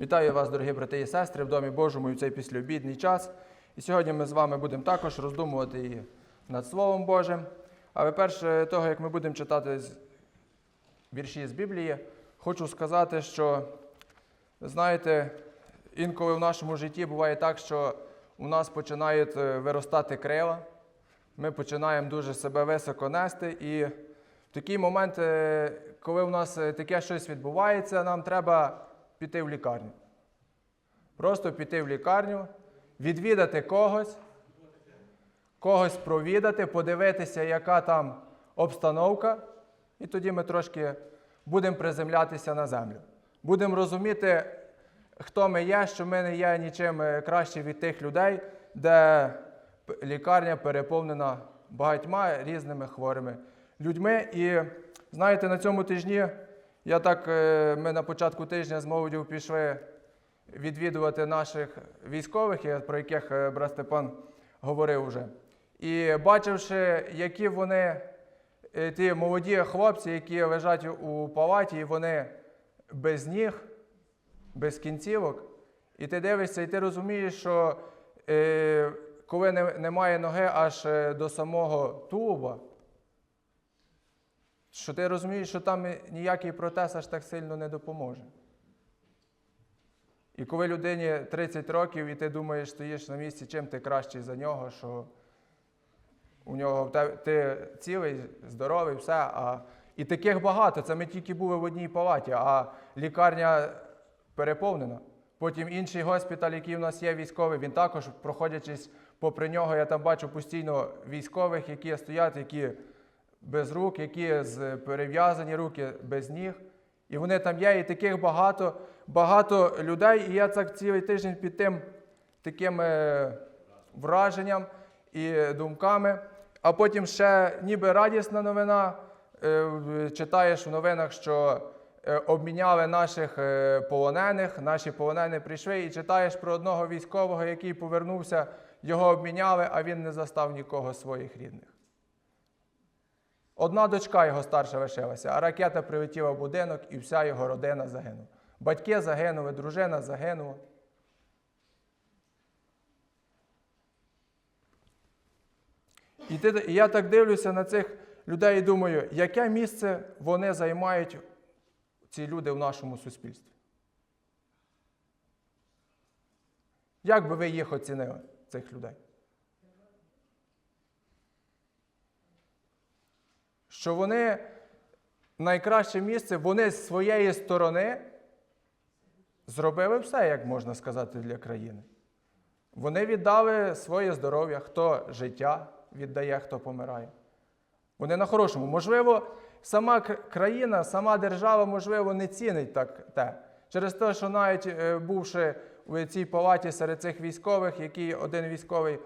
Вітаю вас, дорогі брати і сестри, в Домі Божому і в цей післяобідний час. І сьогодні ми з вами будемо також роздумувати і над Словом Божим. Але перше того, як ми будемо читати вірші з Біблії, хочу сказати, що, знаєте, інколи в нашому житті буває так, що у нас починають е, виростати крила, ми починаємо дуже себе високо нести. І в такий момент, е, коли у нас е, таке щось відбувається, нам треба піти в лікарню. Просто піти в лікарню, відвідати когось, когось провідати, подивитися, яка там обстановка, і тоді ми трошки будемо приземлятися на землю. Будемо розуміти, хто ми є, що ми не є нічим е, краще від тих людей, де лікарня переповнена багатьма різними хворими людьми. І знаєте, на цьому тижні я так, е, ми на початку тижня з молоддю пішли відвідувати наших військових, про яких е, брат Степан говорив вже. І бачивши, які вони, е, ті молоді хлопці, які лежать у палаті, і вони без ніг, без кінцівок, і ти дивишся, і ти розумієш, що коли немає ноги аж до самого тулуба, що ти розумієш, що там ніякий протез аж так сильно не допоможе. І коли людині 30 років, і ти думаєш, стоїш на місці, чим ти кращий за нього, що у нього ти цілий, здоровий, все. А... І таких багато. Це ми тільки були в одній палаті, а лікарня переповнена. Потім інший госпіталь, який у нас є військовий, він також, проходячись попри нього, я там бачу постійно військових, які стоять, які без рук, які з перев'язані руки без ніг. І вони там є, і таких багато, багато людей. І я так цілий тиждень під тим таким е, враженням і думками. А потім ще ніби радісна новина. е, Читаєш в новинах, що е, обміняли наших полонених, наші полонені прийшли, і читаєш про одного військового, який повернувся, його обміняли, а він не застав нікого своїх рідних. Одна дочка його старша лишилася, а ракета прилетіла в будинок і вся його родина загинула. Батьки загинули, дружина загинула. І, ти, і я так дивлюся на цих людей і думаю, яке місце вони займають, ці люди в нашому суспільстві? Як би ви їх оцінили, цих людей? Що вони найкраще місце, вони з своєї сторони зробили все, як можна сказати, для країни. Вони віддали своє здоров'я, хто життя віддає, хто помирає. Вони на хорошому. Можливо, сама країна, сама держава, можливо, не цінить так те. Через те, що навіть е, бувши у цій палаті серед цих військових, який один військовий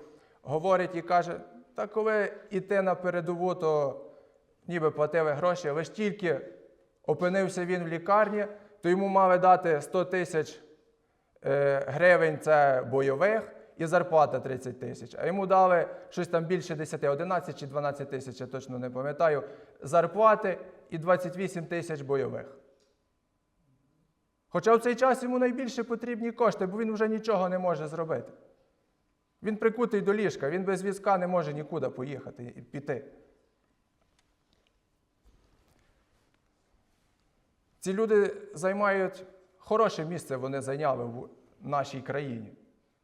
говорить і каже, та коли йти на передову, то ніби платили гроші, ж тільки опинився він в лікарні, то йому мали дати 100 тисяч е, гривень це бойових і зарплата 30 тисяч. А йому дали щось там більше 10, 11 чи 12 тисяч, я точно не пам'ятаю, зарплати і 28 тисяч бойових. Хоча в цей час йому найбільше потрібні кошти, бо він вже нічого не може зробити. Він прикутий до ліжка, він без візка не може нікуди поїхати і піти. Ці люди займають хороше місце, вони зайняли в нашій країні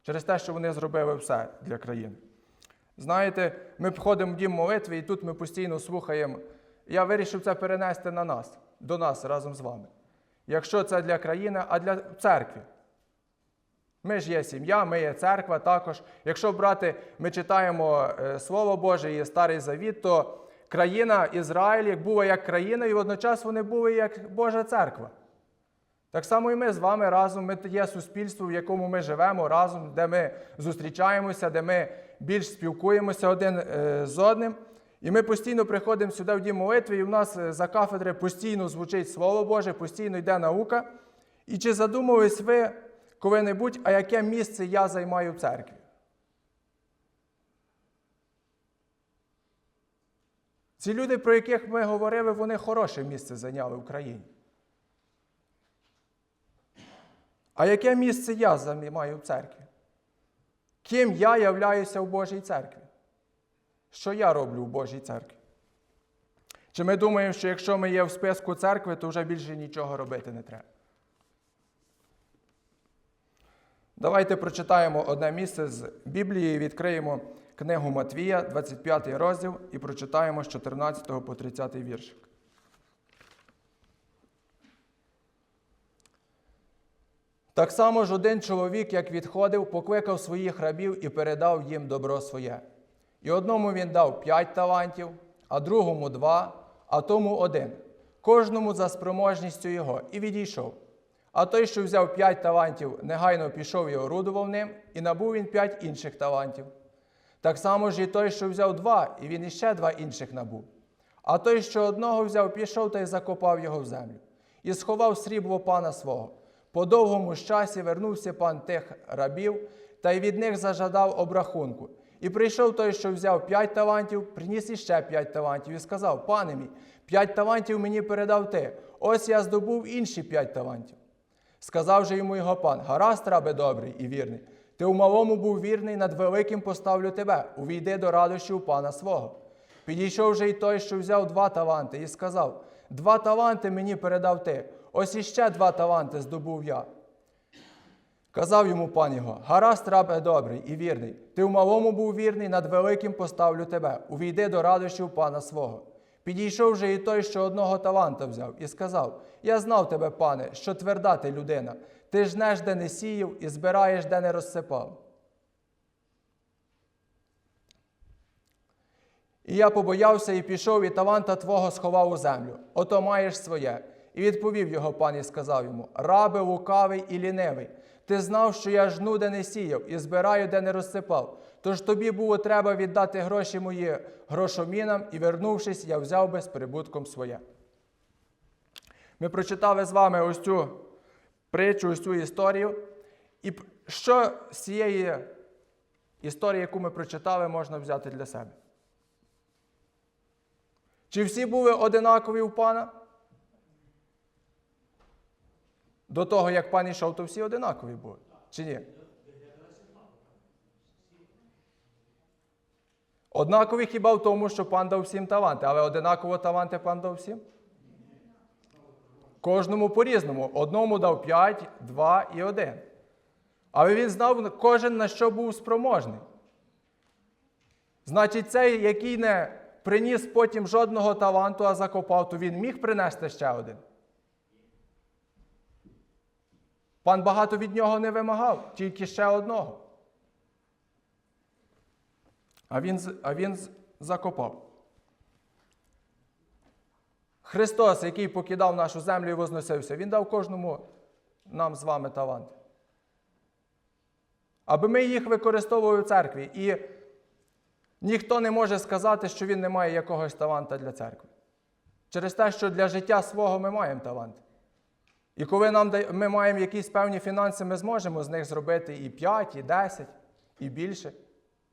через те, що вони зробили все для країни. Знаєте, ми входимо в дім молитви, і тут ми постійно слухаємо. Я вирішив це перенести на нас, до нас разом з вами. Якщо це для країни, а для церкви. Ми ж є сім'я, ми є церква також. Якщо брати, ми читаємо е, Слово Боже і Старий Завіт, то країна Ізраїль як була як країна, і водночас вони були як Божа церква. Так само і ми з вами разом, ми є суспільство, в якому ми живемо разом, де ми зустрічаємося, де ми більш спілкуємося один е, з одним. І ми постійно приходимо сюди в дім молитви, і в нас е, за кафедри постійно звучить Слово Боже, постійно йде наука. І чи задумались ви коли-небудь, а яке місце я займаю в церкві? Ці люди, про яких ми говорили, вони хороше місце зайняли в країні. А яке місце я займаю в церкві? Ким я являюся в Божій церкві? Що я роблю в Божій церкві? Чи ми думаємо, що якщо ми є в списку церкви, то вже більше нічого робити не треба? Давайте прочитаємо одне місце з Біблії, відкриємо книгу Матвія, 25 розділ, і прочитаємо з 14 по 30 віршик. Так само ж один чоловік, як відходив, покликав своїх рабів і передав їм добро своє. І одному він дав п'ять талантів, а другому два, а тому один, кожному за спроможністю його, і відійшов. А той, що взяв п'ять талантів, негайно пішов і орудував ним, і набув він п'ять інших талантів. Так само ж і той, що взяв два, і він іще два інших набув. А той, що одного взяв, пішов та й закопав його в землю, і сховав срібло пана свого. По довгому часі вернувся пан тих рабів, та й від них зажадав обрахунку. І прийшов той, що взяв п'ять талантів, приніс іще п'ять талантів, і сказав: Пане мій, п'ять талантів мені передав ти. Ось я здобув інші п'ять талантів. Сказав же йому його пан: Гаразд, рабе добрий і вірний. Ти у малому був вірний, над великим поставлю тебе. Увійди до радощів пана свого. Підійшов же й той, що взяв два таланти, і сказав: Два таланти мені передав ти. Ось іще два таланти здобув я. Казав йому пан його: Гаразд, рабе добрий і вірний. Ти в малому був вірний, над великим поставлю тебе. Увійди до радощів пана свого. Підійшов же і той, що одного таланта взяв, і сказав: Я знав тебе, пане, що тверда ти людина. Ти жнеш, де не сіяв, і збираєш, де не розсипав. І я побоявся і пішов, і таланта твого сховав у землю. Ото маєш своє. І відповів його пан і сказав йому: Рабе лукавий і лінивий, ти знав, що я жну, де не сіяв, і збираю, де не розсипав. Тож тобі було треба віддати гроші мої грошомінам, і, вернувшись, я взяв би з прибутком своє. Ми прочитали з вами ось цю притчу, цю історію. І що з цієї історії, яку ми прочитали, можна взяти для себе? Чи всі були одинакові у пана? До того, як пан йшов, то всі одинакові були. Чи ні? Однакові хіба в тому, що пан дав всім таланти, але одинаково таланти пан дав всім? Кожному по-різному. Одному дав 5, 2 і 1. Але він знав кожен на що був спроможний. Значить, цей, який не приніс потім жодного таланту, а закопав, то він міг принести ще один. Пан багато від нього не вимагав, тільки ще одного. А він, а він закопав. Христос, який покидав нашу землю і возносився, Він дав кожному нам з вами таланти. Аби ми їх використовували в церкві. І ніхто не може сказати, що він не має якогось таланта для церкви. Через те, що для життя свого ми маємо талант. І коли нам, ми маємо якісь певні фінанси, ми зможемо з них зробити і 5, і 10, і більше.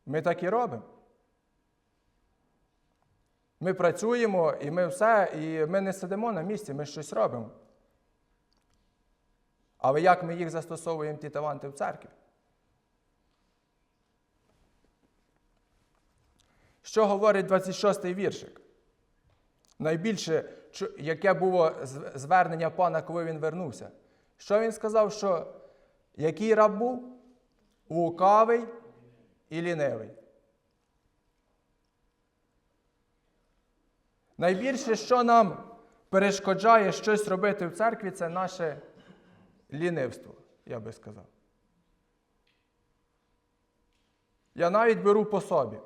Ми так і робимо. Ми працюємо і ми все, і ми не сидимо на місці, ми щось робимо. Але як ми їх застосовуємо, ті таланти в церкві? Що говорить 26-й віршик? Найбільше, яке було звернення пана, коли він вернувся. Що він сказав, що який раб був? Лукавий і лінивий. Найбільше, що нам перешкоджає щось робити в церкві, це наше лінивство, я би сказав. Я навіть беру по собі.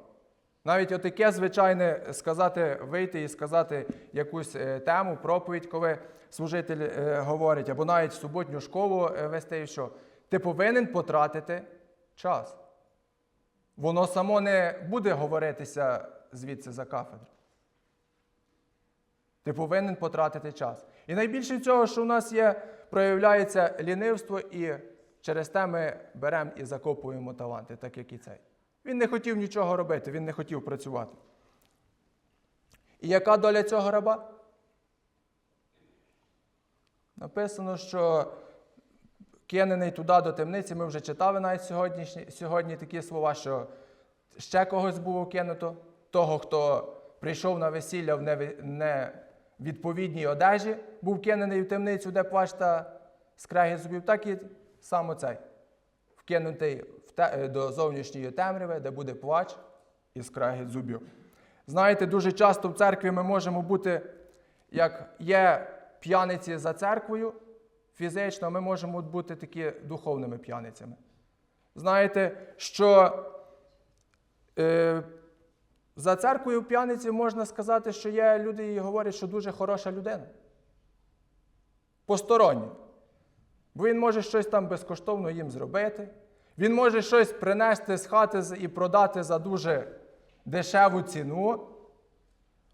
Навіть отаке звичайне сказати, вийти і сказати якусь е, тему, проповідь, коли служитель е, говорить, або навіть суботню школу е, вести, і що ти повинен потратити час. Воно само не буде говоритися звідси за кафедру. Ти повинен потратити час. І найбільше цього, що у нас є, проявляється лінивство, і через те ми беремо і закопуємо таланти, так як і цей. Він не хотів нічого робити, він не хотів працювати. І яка доля цього раба? Написано, що вкинений туди до темниці. Ми вже читали навіть сьогодні, сьогодні такі слова, що ще когось було кинуто, того, хто прийшов на весілля в неві- невідповідній одежі, був кинений в темницю, де плач та скрегіт зубів, так і саме цей, вкинутий е, до зовнішньої темряви, де буде плач і скрегіт зубів. Знаєте, дуже часто в церкві ми можемо бути, як є п'яниці за церквою, фізично, ми можемо бути такі духовними п'яницями. Знаєте, що е, за церквою в п'яниці можна сказати, що є люди і говорять, що дуже хороша людина. Посторонній. Бо він може щось там безкоштовно їм зробити. Він може щось принести з хати і продати за дуже дешеву ціну.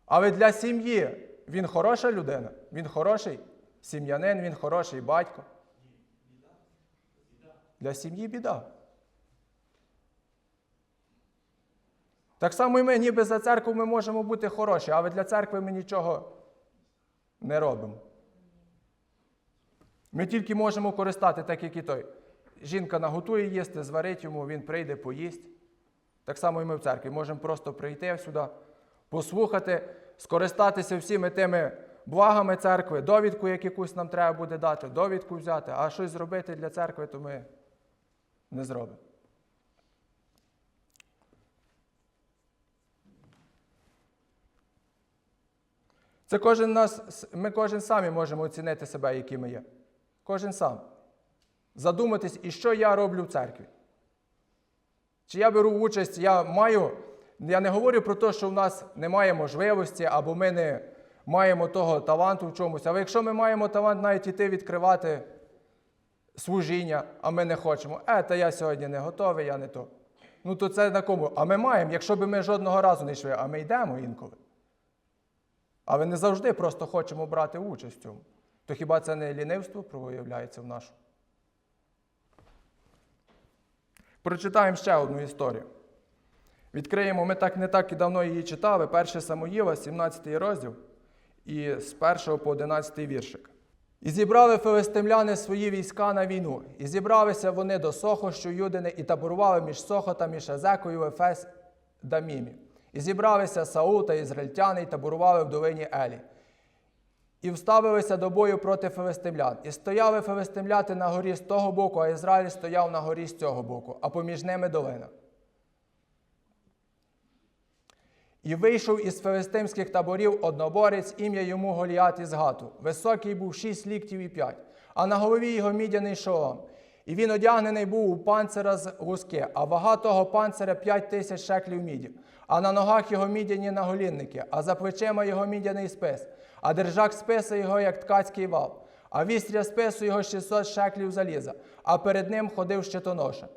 Але для сім'ї він хороша людина, він хороший сім'янин, він хороший батько. Для сім'ї біда. Так само і ми, ніби за церкву ми можемо бути хороші, але для церкви ми нічого не робимо. Ми тільки можемо користати, так як і той. Жінка наготує їсти, зварить йому, він прийде, поїсть. Так само і ми в церкві можемо просто прийти сюди, послухати, скористатися всіми тими благами церкви, довідку, як якусь нам треба буде дати, довідку взяти, а щось зробити для церкви, то ми не зробимо. Це кожен нас, ми кожен самі можемо оцінити себе, які ми є. Кожен сам. Задуматись, і що я роблю в церкві. Чи я беру участь, я маю. Я не говорю про те, що в нас немає можливості, або ми не маємо того таланту в чомусь. Але якщо ми маємо талант навіть іти відкривати служіння, а ми не хочемо, е, та я сьогодні не готовий, я не то. Ну то це на кому? А ми маємо, якщо б ми жодного разу не йшли, а ми йдемо інколи. Але не завжди просто хочемо брати участь в цьому. То хіба це не лінивство проявляється в нашому? Прочитаємо ще одну історію. Відкриємо, ми так не так і давно її читали, 1 Самуїла, 17 розділ, і з 1 по 11 віршик. І зібрали филистимляни свої війська на війну, і зібралися вони до Сохо, що Юдини, і таборували між Сохо та між Езекою, Ефес Дамімі. І зібралися Саул та ізраїльтяни, і таборували в долині Елі. І вставилися до бою проти филистимлян. І стояли филистимляти на горі з того боку, а Ізраїль стояв на горі з цього боку, а поміж ними долина. І вийшов із филистимських таборів одноборець, ім'я йому Голіат із Гату. Високий був шість ліктів і п'ять, а на голові його мідяний шолом. І він одягнений був у панцира з луски, а вага того панциря п'ять тисяч шеклів міді, а на ногах його мідяні наголінники, а за плечима його мідяний спис, а держак списа його, як ткацький вал, а вістря спису його 600 шеклів заліза, а перед ним ходив щитоноша.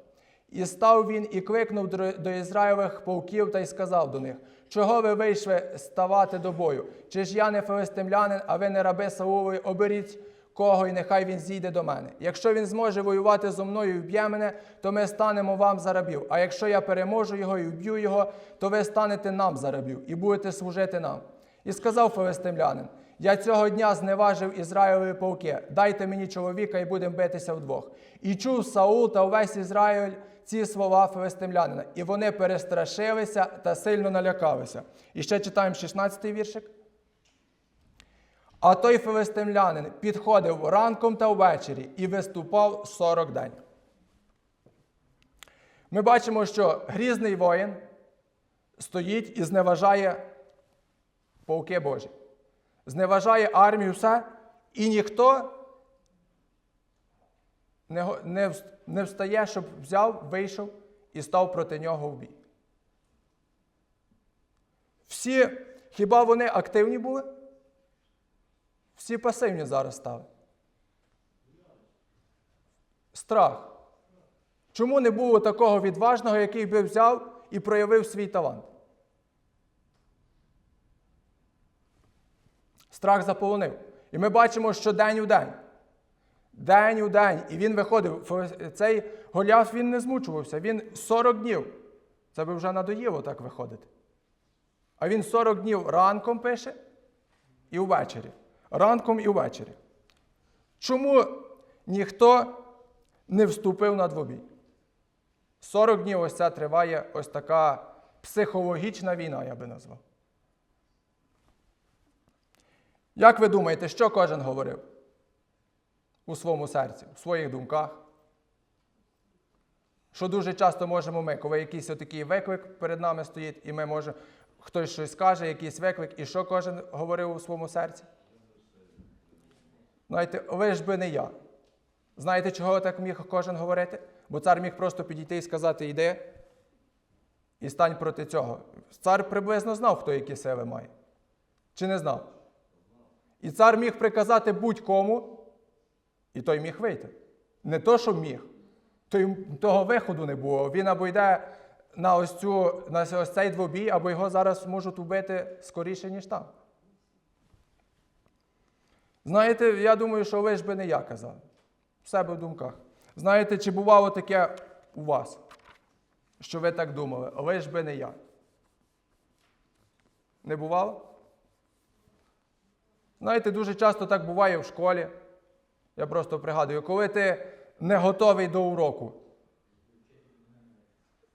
І став він і кликнув до Ізраїлевих полків та й сказав до них: Чого ви вийшли ставати до бою? Чи ж я не филистимлянин, а ви не раби Саулові, оберіть кого, і нехай він зійде до мене. Якщо він зможе воювати зо мною і вб'є мене, то ми станемо вам за рабів. А якщо я переможу його і вб'ю його, то ви станете нам за рабів і будете служити нам. І сказав филистимлянин: Я цього дня зневажив Ізраїлеві полки. Дайте мені чоловіка і будемо битися вдвох. І чув Саул та увесь Ізраїль ці слова филистимлянина. І вони перестрашилися та сильно налякалися. І ще читаємо 16-й віршик. А той филистимлянин підходив ранком та ввечері і виступав 40 день. Ми бачимо, що грізний воїн стоїть і зневажає полки Божі. Зневажає армію все, і ніхто не встає, щоб взяв, вийшов і став проти нього в бій. Всі, хіба вони активні були? Всі пасивні зараз стали. Страх. Чому не було такого відважного, який би взяв і проявив свій талант? Страх заполонив. І ми бачимо, що день у день. День у день. І він виходив. Цей Голіаф він не змучувався. Він 40 днів. Це би вже надоїло так виходити. А він 40 днів ранком пише і ввечері. Ранком і ввечері. Чому ніхто не вступив на двобій. 40 днів ось це триває ось така психологічна війна, я би назвав. Як ви думаєте, що кожен говорив у своєму серці, у своїх думках? Що дуже часто можемо ми, коли якийсь отакий виклик перед нами стоїть, і ми можемо, хтось щось скаже, якийсь виклик, і що кожен говорив у своєму серці? Знаєте, ви ж би не я. Знаєте, чого так міг кожен говорити? Бо цар міг просто підійти і сказати, йди і стань проти цього. Цар приблизно знав, хто які сили має. Чи не знав? І цар міг приказати будь-кому, і той міг вийти. Не то, що міг. То того виходу не було. Він або йде на ось, цю, на ось цей двобій, або його зараз можуть вбити скоріше, ніж там. Знаєте, я думаю, що ви ж би не я казав. В себе в думках. Знаєте, чи бувало таке у вас, що ви так думали, ви ж би не я? Не бувало? Знаєте, дуже часто так буває в школі. Я просто пригадую, коли ти не готовий до уроку.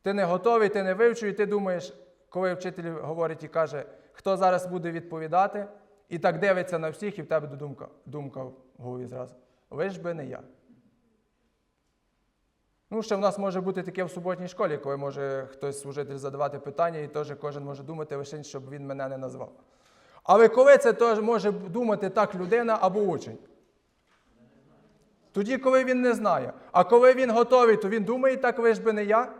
Ти не готовий, ти не вивчив, і ти думаєш, коли вчитель говорить і каже, хто зараз буде відповідати, і так дивиться на всіх, і в тебе думка, думка в голові зразу. Ви ж би не я. Ну, ще в нас може бути таке в суботній школі, коли може хтось служитель задавати питання, і теж кожен може думати лише, щоб він мене не назвав. Але коли це теж може думати так людина або учень? Тоді, коли він не знає. А коли він готовий, то він думає, так ви ж би не я.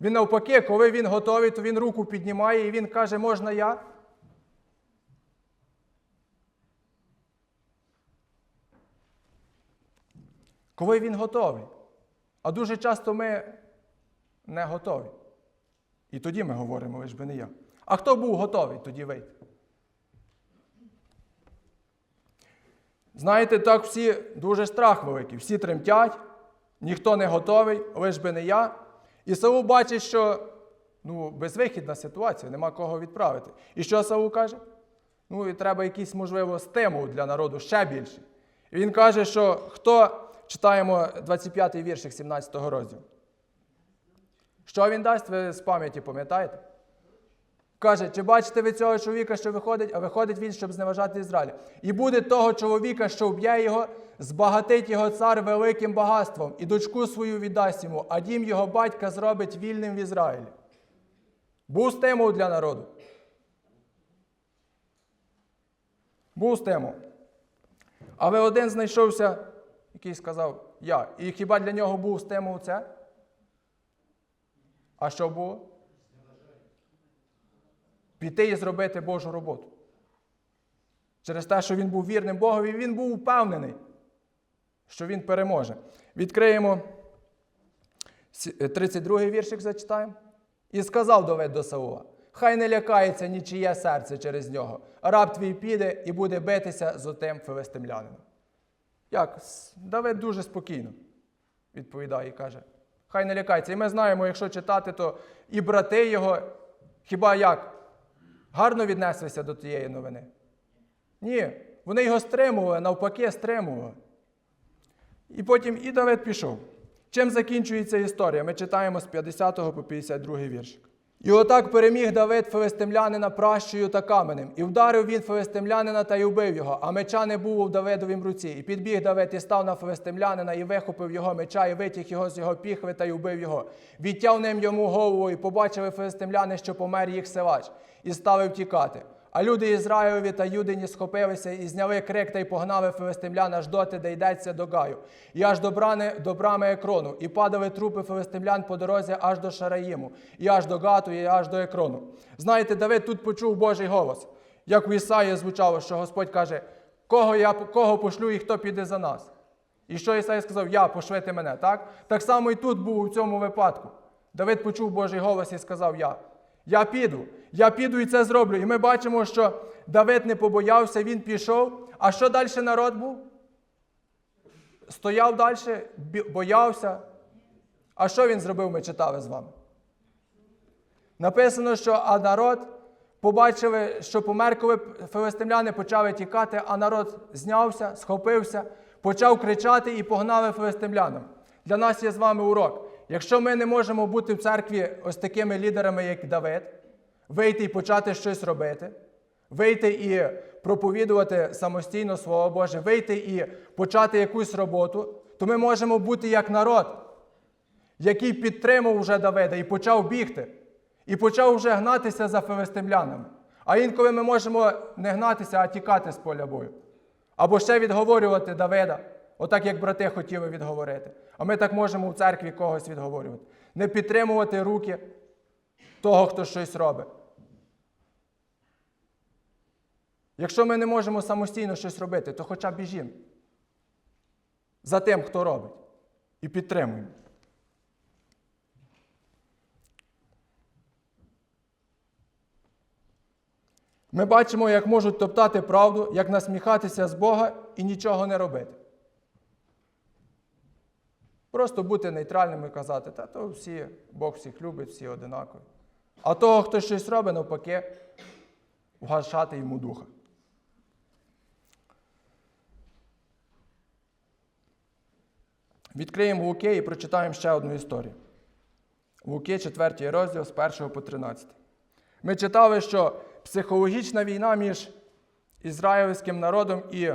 Він навпаки, коли він готовий, то він руку піднімає і він каже, можна я? Коли він готовий. А дуже часто ми не готові. І тоді ми говоримо, ж би не я. А хто був готовий тоді вийти? Знаєте, так всі дуже страх великий, всі тремтять, ніхто не готовий, ви ж би не я. І Саул бачить, що ну, безвихідна ситуація, нема кого відправити. І що Саул каже? Ну, і треба якийсь, можливо, стимул для народу ще більший. І він каже, що хто читаємо 25-й віршик 17-го розділу. Що він дасть, ви з пам'яті пам'ятаєте? Каже, чи бачите ви цього чоловіка, що виходить, а виходить він, щоб зневажати Ізраїля. І буде того чоловіка, що вб'є його, збагатить його цар великим багатством, і дочку свою віддасть йому, а дім його батька зробить вільним в Ізраїлі. Був стимул для народу. Був стимул. Але один знайшовся, який сказав я. І хіба для нього був стимул це? А що було? Піти і зробити Божу роботу. Через те, що він був вірним Богові, він був впевнений, що він переможе. Відкриємо 32-й віршик зачитаємо. І сказав Давид до Саула: Хай не лякається нічиє серце через нього. Раб твій піде і буде битися з отим филистимлянином. Як? Давид дуже спокійно відповідає і каже: Хай не лякається. І ми знаємо, якщо читати, то і брати його, хіба як? Гарно віднеслися до тієї новини? Ні, вони його стримували, навпаки, стримували. І потім і Давид пішов. Чим закінчується історія? Ми читаємо з 50 по 52 віршик. І отак переміг Давид филистимлянина пращою та каменем, і вдарив він филистимлянина та й убив його, а меча не було в Давидовім руці. І підбіг Давид і став на филистимлянина, і вихопив його меча, і витяг його з його піхви та й убив його. Відтяв ним йому голову, і побачили филистимляни, що помер їх силач, і стали втікати. А люди Ізраїлеві та Юдині схопилися і зняли крик та й погнали филистимлян аж доти, де йдеться до Гаю, і аж до брани, до брами екрону, і падали трупи филистимлян по дорозі аж до Шараїму, і аж до Гату, і аж до екрону. Знаєте, Давид тут почув Божий голос, як у Ісаї звучало, що Господь каже, кого я кого пошлю і хто піде за нас. І що Ісаїя сказав, я пошлити мене. Так Так само і тут був у цьому випадку. Давид почув Божий голос і сказав Я. Я піду, я піду і це зроблю. І ми бачимо, що Давид не побоявся, він пішов. А що далі народ був? Стояв далі, боявся. А що він зробив, ми читали з вами? Написано, що а народ побачили, що помер, коли филистимляни почали тікати, а народ знявся, схопився, почав кричати і погнали филистимлянам. для нас є з вами урок. Якщо ми не можемо бути в церкві ось такими лідерами, як Давид, вийти і почати щось робити, вийти і проповідувати самостійно Слово Боже, вийти і почати якусь роботу, то ми можемо бути як народ, який підтримав вже Давида і почав бігти, і почав вже гнатися за филистимлянами. А інколи ми можемо не гнатися, а тікати з поля бою. Або ще відговорювати Давида, отак як брати хотіли відговорити. А ми так можемо в церкві когось відговорювати. Не підтримувати руки того, хто щось робить. Якщо ми не можемо самостійно щось робити, то хоча б біжімо за тим, хто робить, і підтримуємо. Ми бачимо, як можуть топтати правду, як насміхатися з Бога і нічого не робити. Просто бути нейтральним і казати, та то всі, Бог всіх любить, всі одинакові. А того, хто щось робить, навпаки, вгашати йому духа. Відкриємо Луки і прочитаємо ще одну історію. Луки, 4 розділ з 1 по 13. Ми читали, що психологічна війна між ізраїльським народом і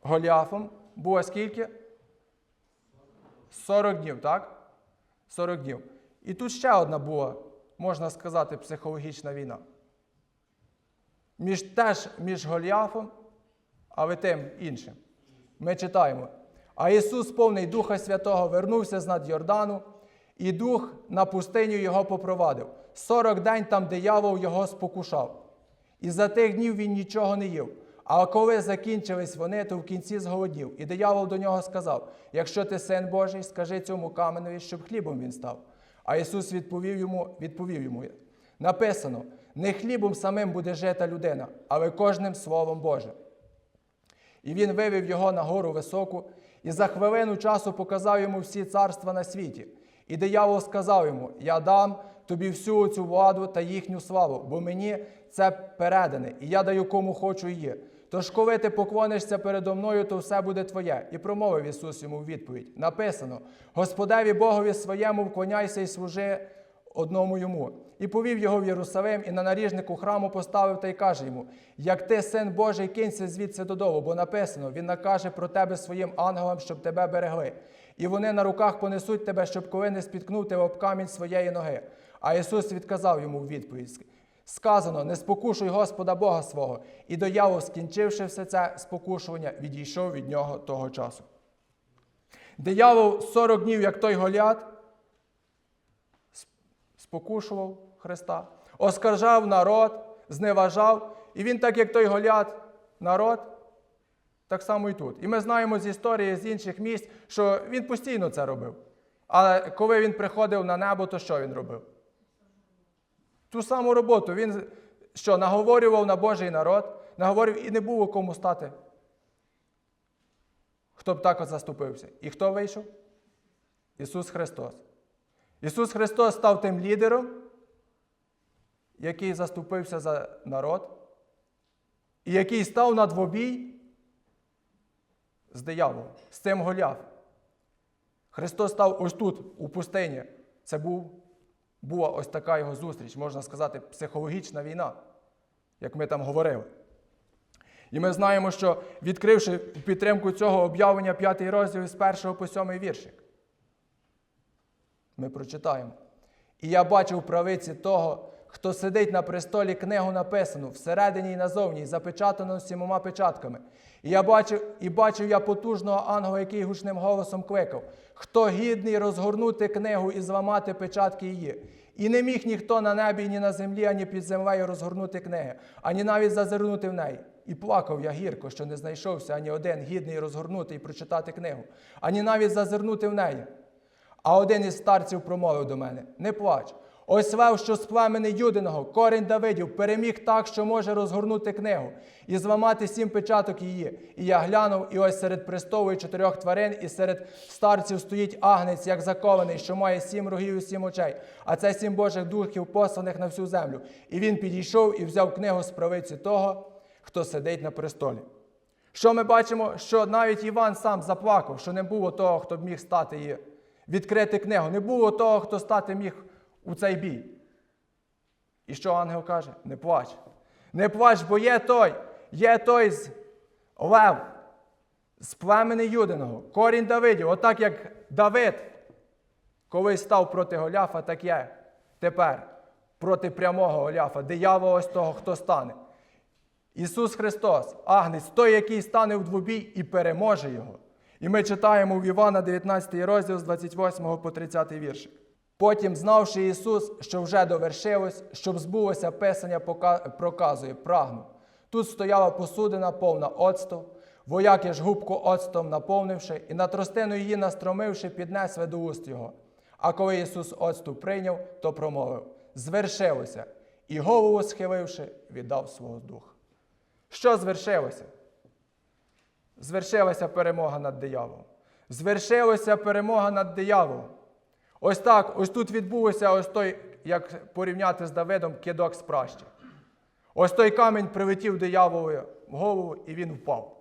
Голіафом була скільки? 40 днів, так? 40 днів. І тут ще одна була, можна сказати, психологічна війна. Між, теж між Голіафом, але тим іншим. Ми читаємо. А Ісус, повний Духа Святого, вернувся з над Йордану, і Дух на пустиню його попровадив. Сорок день там диявол його спокушав. І за тих днів він нічого не їв. А коли закінчились вони, то в кінці зголоднів. І диявол до нього сказав: Якщо ти син Божий, скажи цьому каменеві, щоб хлібом він став. А Ісус відповів йому, відповів йому: написано: не хлібом самим буде жита людина, але кожним Словом Божим. І він вивів його на гору високу, і за хвилину часу показав йому всі царства на світі. І диявол сказав йому: Я дам тобі всю цю владу та їхню славу, бо мені це передане, і я даю кому хочу її. Тож, коли ти поклонишся передо мною, то все буде твоє. І промовив Ісус йому в відповідь: Написано: Господеві Богові своєму вклоняйся і служи одному йому. І повів його в Єрусалим, і на наріжнику храму поставив та й каже йому: Як ти, син Божий, кинься звідси додолу, бо написано, він накаже про тебе своїм ангелам, щоб тебе берегли. І вони на руках понесуть тебе, щоб коли не спіткнув тебе об камінь своєї ноги. А Ісус відказав йому в відповідь. Сказано, не спокушуй Господа Бога свого. І диявол, скінчивши все це спокушування, відійшов від нього того часу. Диявол 40 днів, як той Голіат, спокушував Христа, оскаржав народ, зневажав. І він, так як той Голіат, народ, так само і тут. І ми знаємо з історії з інших місць, що він постійно це робив. Але коли він приходив на небо, то що він робив? Ту саму роботу. Він що, наговорював на Божий народ, наговорив і не було кому стати. Хто б так от заступився? І хто вийшов? Ісус Христос. Ісус Христос став тим лідером, який заступився за народ, і який став на двобій з дияволом, з цим Голіаф. Христос став ось тут, у пустині. Це був, була ось така його зустріч, можна сказати, психологічна війна, як ми там говорили. І ми знаємо, що відкривши підтримку цього об'явлення п'ятий розділ з першого по сьомий віршик, ми прочитаємо. І я бачив правиці того, хто сидить на престолі книгу написану всередині і назовні, запечатану сімома печатками. І я бачив, і бачив я потужного ангела, який гучним голосом кликав, хто гідний розгорнути книгу і зламати печатки її. І не міг ніхто на небі, ні на землі, ані під землею розгорнути книги, ані навіть зазирнути в неї. І плакав я гірко, що не знайшовся ані один гідний розгорнути і прочитати книгу, ані навіть зазирнути в неї. А один із старців промовив до мене: Не плач. Ось лев, що з племени Юдиного, корінь Давидів, переміг так, що може розгорнути книгу і зламати сім печаток її. І я глянув, і ось серед престолу і чотирьох тварин, і серед старців стоїть агнець, як закований, що має сім рогів і сім очей. А це сім Божих духів, посланих на всю землю. І він підійшов і взяв книгу з правиці того, хто сидить на престолі. Що ми бачимо? Що навіть Іван сам заплакав, що не було того, хто б міг стати і відкрити книгу, не було того, хто стати міг у цей бій. І що ангел каже? Не плач. Не плач, бо є той, є той з Лев, з племени Юдиного, корінь Давидів, отак як Давид колись став проти Голіафа, так є тепер проти прямого Голіафа, диявола ось того, хто стане. Ісус Христос, Агнець, той, який стане в двобій і переможе його. І ми читаємо в Івана 19 розділ з 28 по 30 віршик. Потім, знавши Ісус, що вже довершилось, щоб збулося Писання, проказує, прагну. Тут стояла посудина, повна оцту, вояки ж губку оцтом наповнивши, і на тростину її настромивши, піднесли до уст його. А коли Ісус оцту прийняв, то промовив: Звершилося, і голову схиливши, віддав свого духа. Що звершилося? Звершилася перемога над дияволом. Звершилася перемога над дияволом. Ось так, ось тут відбулося ось той, як порівняти з Давидом, кидок з пращі. Ось той камінь прилетів дияволу в голову і він впав.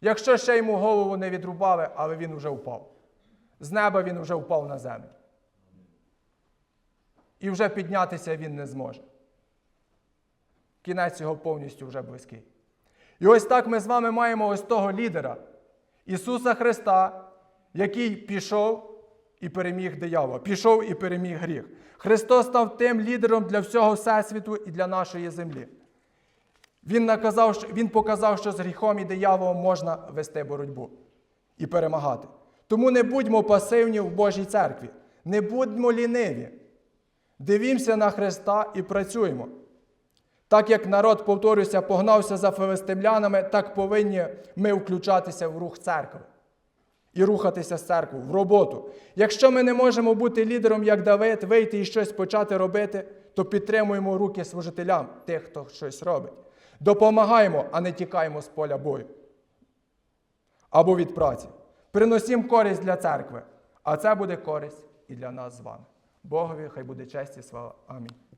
Якщо ще йому голову не відрубали, але він вже впав. З неба він вже впав на землю. І вже піднятися він не зможе. Кінець його повністю вже близький. І ось так ми з вами маємо ось того лідера, Ісуса Христа, який пішов і переміг диявола, пішов і переміг гріх. Христос став тим лідером для всього Всесвіту і для нашої землі. Він, наказав, він показав, що з гріхом і дияволом можна вести боротьбу і перемагати. Тому не будьмо пасивні в Божій церкві, не будьмо ліниві. Дивімося на Христа і працюємо. Так як народ, повторюся, погнався за филистимлянами, так повинні ми включатися в рух церкви і рухатися з церквою, в роботу. Якщо ми не можемо бути лідером, як Давид, вийти і щось почати робити, то підтримуємо руки служителям, тих, хто щось робить. Допомагаємо, а не тікаємо з поля бою або від праці. Приносім користь для церкви, а це буде користь і для нас з вами. Богові хай буде честь і слава. Амінь.